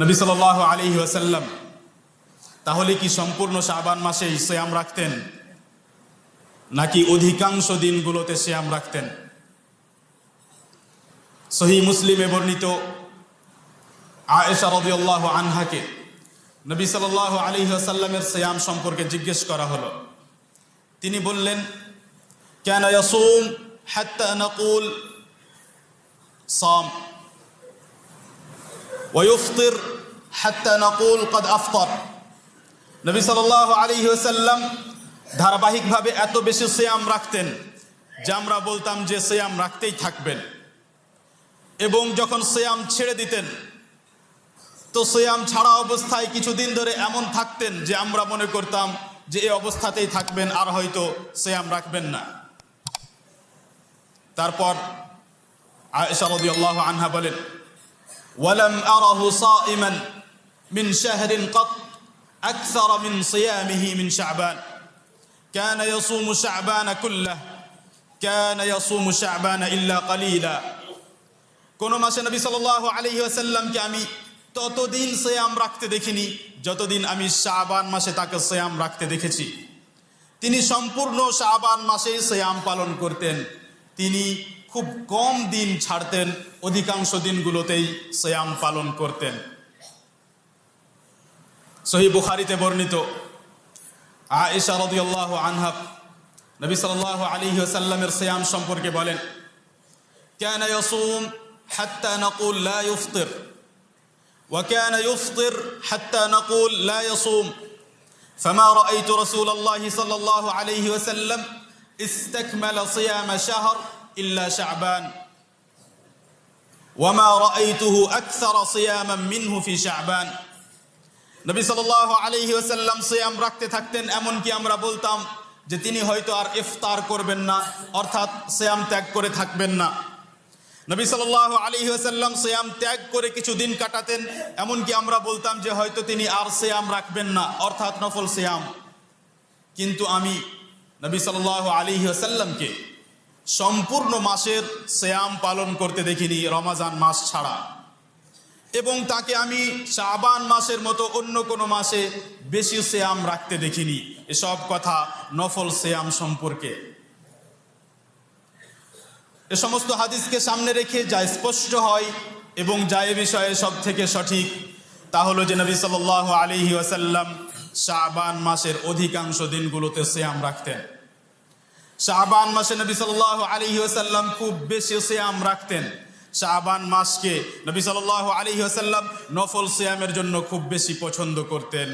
নবী সাল আলী ওয়াসাল্লাম, তাহলে কি সম্পূর্ণ শাবান মাসেই শ্যাম রাখতেন? নাকি অধিকাংশ দিনগুলোতে শ্যাম রাখতেন? সহি মুসলিমে বর্ণিত আয়েশা রদিউল্লাহ আনহাকে নবী সাল আলী আসাল্লামের শ্যাম সম্পর্কে জিজ্ঞেস করা হলো। তিনি বললেন, কেন ইয়াসুম হাত্তা নকুল সাম? ওয়ুফতির হাত্তা নকুল কদ আফতর নবী সাল আলী ওসাল্লাম ধারাবাহিকভাবে এত বেশি সেয়াম রাখতেন যে আমরা বলতাম যে সেয়াম রাখতেই থাকবেন। এবং যখন সেয়াম ছেড়ে দিতেন, তো সেয়াম ছাড়া অবস্থায় কিছুদিন ধরে এমন থাকতেন যে আমরা মনে করতাম যে এই অবস্থাতেই থাকবেন, আর হয়তো সেয়াম রাখবেন না। তারপর আয়সারদি আল্লাহ আনহা বলেন ولم أره صائما من شهر قط أكثر من صيامه من شعبان كان يصوم شعبان كله كان يصوم شعبان إلا قليلا কোন মাসে নবী সাল্লাল্লাহু আলাইহি ওয়াসাল্লামকে আমি ততদিন সিয়াম রাখতে দেখিনি যতদিন আমি শাবান মাসে তাকে সিয়াম রাখতে দেখেছি তিনি সম্পূর্ণ শাবান মাসেই সিয়াম পালন করতেন তিনি খুব কম দিন ছাড়তেন অধিকাংশ দিনগুলোতেই সিয়াম পালন করতেন সহি বুখারিতে বর্ণিত আয়েশা রাদিয়াল্লাহু আনহা নবী সাল্লাল্লাহু আলাইহি ওয়াসাল্লামের সিয়াম সম্পর্কে বলেন كان يصوم حتى نقول لا يفطر وكان يفطر حتى نقول لا يصوم فما رأيت رسول الله صلى الله عليه وسلم استكمل صيام شهر ইল্লা শাহবান ওয়ামা রাআইতুহু আকসার সিয়ামান মিনহু ফি শাহবান নবী সাল্লাল্লাহু আলাইহি ওয়াসাল্লাম সিয়াম রাখতে থাকতেন এমন কি আমরা বলতাম যে তিনি হয়তো আর ইফতার করবেন না, অর্থাৎ সিয়াম ত্যাগ করে থাকবেন না। নবী সাল্লাল্লাহু আলাইহি ওয়াসাল্লাম সিয়াম ত্যাগ করে কিছু দিন কাটাতেন, এমন কি আমরা বলতাম যে হয়তো তিনি আর সিয়াম রাখবেন না, অর্থাৎ নফল সিয়াম। কিন্তু আমি নবী সাল্লাল্লাহু আলাইহি ওয়াসাল্লামকে সম্পূর্ণ মাসের শ্যাম পালন করতে দেখিনি রমাজান মাস ছাড়া। এবং তাকে আমি শাবান মাসের মতো অন্য কোনো মাসে বেশি শ্যাম রাখতে দেখিনি। এসব কথা নফল শ্যাম সম্পর্কে। এ সমস্ত হাদিসকে সামনে রেখে যা স্পষ্ট হয় এবং যা এ বিষয়ে সব থেকে সঠিক, তা হলো যে নবী সাল আলিহি ওয়াসাল্লাম শাবান মাসের অধিকাংশ দিনগুলোতে শ্যাম রাখতেন। শাবান মাসে নবী সাল আলী ওসাল্লাম খুব বেশি শ্যাম রাখতেন। শাহবান মাসকে নবী সাল আলী ওসাল্লাম নফল শ্যামের জন্য খুব বেশি পছন্দ করতেন।